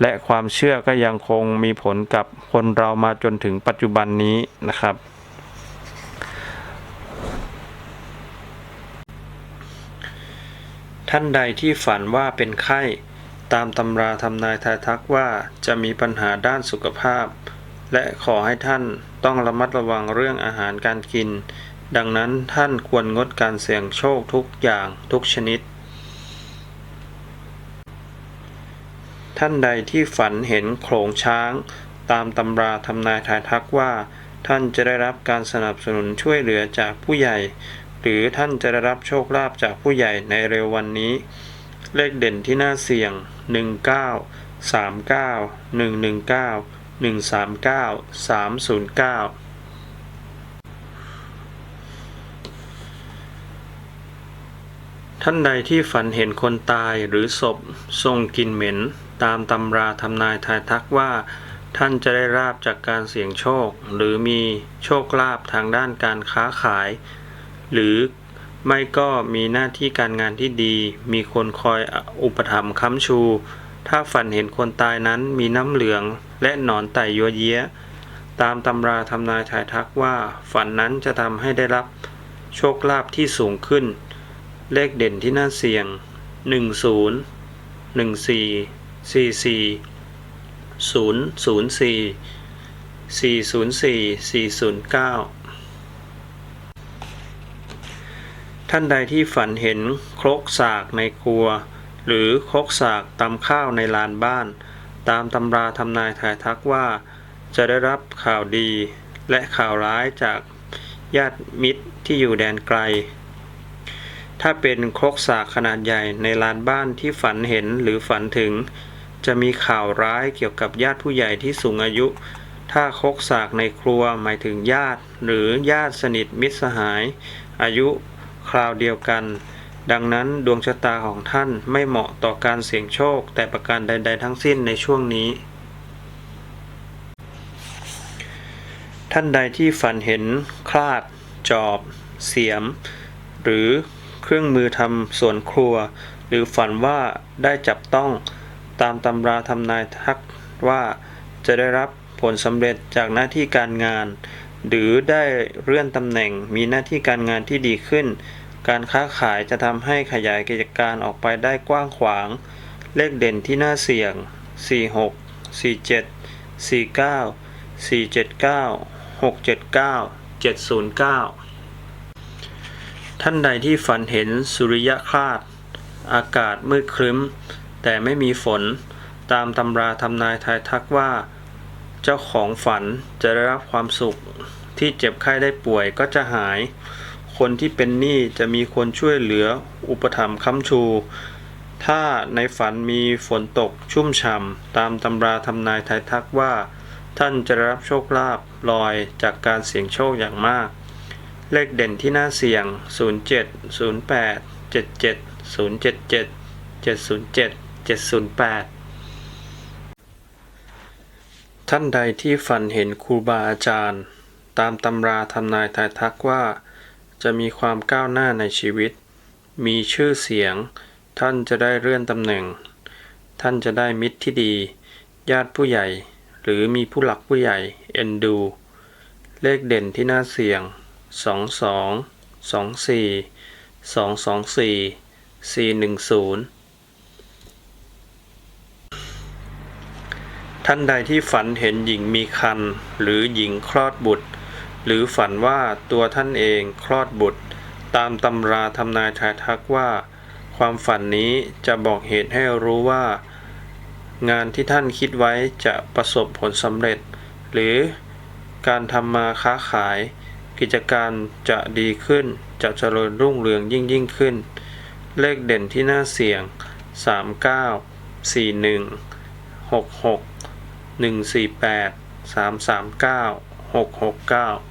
และความเชื่อก็ยังคงมีผลกับคนเรามาจนถึงปัจจุบันนี้นะครับ ท่านใดที่ฝันว่าเป็นไข้ตามตำราทำนายทายทักว่าจะมีปัญหาด้านสุขภาพ และขอให้ท่านต้องระมัดระวังเรื่องอาหารการกิน ดังนั้นท่านควรงดการเสี่ยงโชคทุกอย่างทุกชนิด ท่านใดที่ฝันเห็นโขลงช้าง ตามตำราทำนายทายทักว่า ท่านจะได้รับการสนับสนุนช่วยเหลือจากผู้ใหญ่ หรือท่านจะได้รับโชคลาภจากผู้ใหญ่ในเร็ววันนี้ เลขเด่นที่น่าเสี่ยง 19 39 119 139 309 ท่านใดที่ฝันเห็นคนตายหรือศพทรงกลิ่นเหม็น ตามตำราทำนายทายทักว่า ท่านจะได้ราบจากการเสี่ยงโชค หรือมีโชคลาภทางด้านการค้าขาย หรือไม่ก็มีหน้าที่การงานที่ดี มีคนคอยอุปถัมภ์ค้ำชู ถ้าฝันเห็นคนตายนั้นมีน้ำเหลืองและหนอนไต่ยัวเยี้ย ตามตำราทำนายทายทักว่า ฝันนั้นจะทำให้ได้รับโชคลาภที่สูงขึ้น เลขเด่นที่น่าเสี่ยง 10 14 44 004 404 409 ท่านใดที่ฝันเห็นครกสากในครัว หรือครกสากตำข้าวในลานบ้าน ตามตำราทำนายทายทักว่า จะได้รับข่าวดีและข่าวร้ายจากญาติมิตรที่อยู่แดนไกล ถ้าเป็นครกสากขนาดใหญ่ในลานบ้านที่ฝันเห็นหรือฝันถึง จะมีข่าวร้ายเกี่ยวกับญาติผู้ใหญ่ที่สูงอายุ ถ้าคกสากในครัวหมายถึงญาติ หรือญาติสนิทมิตรสหาย อายุคราวเดียวกัน ดังนั้นดวงชะตาของท่านไม่เหมาะต่อการเสี่ยงโชค แต่ประการใด ๆ ทั้งสิ้นในช่วงนี้ ท่านใดที่ฝันเห็น คลาด จอบ เสียม หรือเครื่องมือทำสวนครัว หรือฝันว่าได้จับต้อง ตามตำราทำนายทักว่าจะได้รับผลสำเร็จจากหน้าที่การงาน หรือได้เลื่อนตำแหน่งมีหน้าที่การงานที่ดีขึ้น การค้าขายจะทำให้ขยายกิจการออกไปได้กว้างขวาง เลขเด่นที่น่าเสี่ยง 46 47 49 479 679 709 ท่านใดที่ฝันเห็นสุริยคราสอากาศมืดครึ้ม แต่ไม่มีฝน ตามตำราทำนายทายทักว่า เจ้าของฝันจะได้รับความสุข ที่เจ็บไข้ได้ป่วยก็จะหาย คนที่เป็นหนี้จะมีคนช่วยเหลืออุปถัมภ์ค้ำชู ถ้าในฝันมีฝนตกชุ่มฉ่ำตามตำราทำนายทายทักว่า ท่านจะได้รับโชคลาภลอยจากการเสี่ยงโชคอย่างมาก เลขเด่นที่น่าเสี่ยง 07 08 77 077 707 708 ท่านใดที่ฝันเห็นครูบาอาจารย์ ตามตำราทำนายทายทักว่า จะมีความก้าวหน้าในชีวิต มีชื่อเสียง ท่านจะได้เลื่อนตำแหน่ง ท่านจะได้มิตรที่ดี ญาติผู้ใหญ่ หรือมีผู้หลักผู้ใหญ่เอ็นดู เลขเด่นที่น่าเสี่ยง 22 24 224 410 ท่านใดที่ฝันเห็นหญิงมีคันหรือหญิงคลอดบุตร หรือฝันว่าตัวท่านเองคลอดบุตร ตามตำราทำนายทายทักว่า ความฝันนี้จะบอกเหตุให้รู้ว่า งานที่ท่านคิดไว้จะประสบผลสำเร็จ หรือการทำมาค้าขาย กิจการจะดีขึ้นจะเจริญรุ่งเรืองยิ่งยิ่งขึ้น เลขเด่นที่น่าเสี่ยง 39 41 66 148 339 669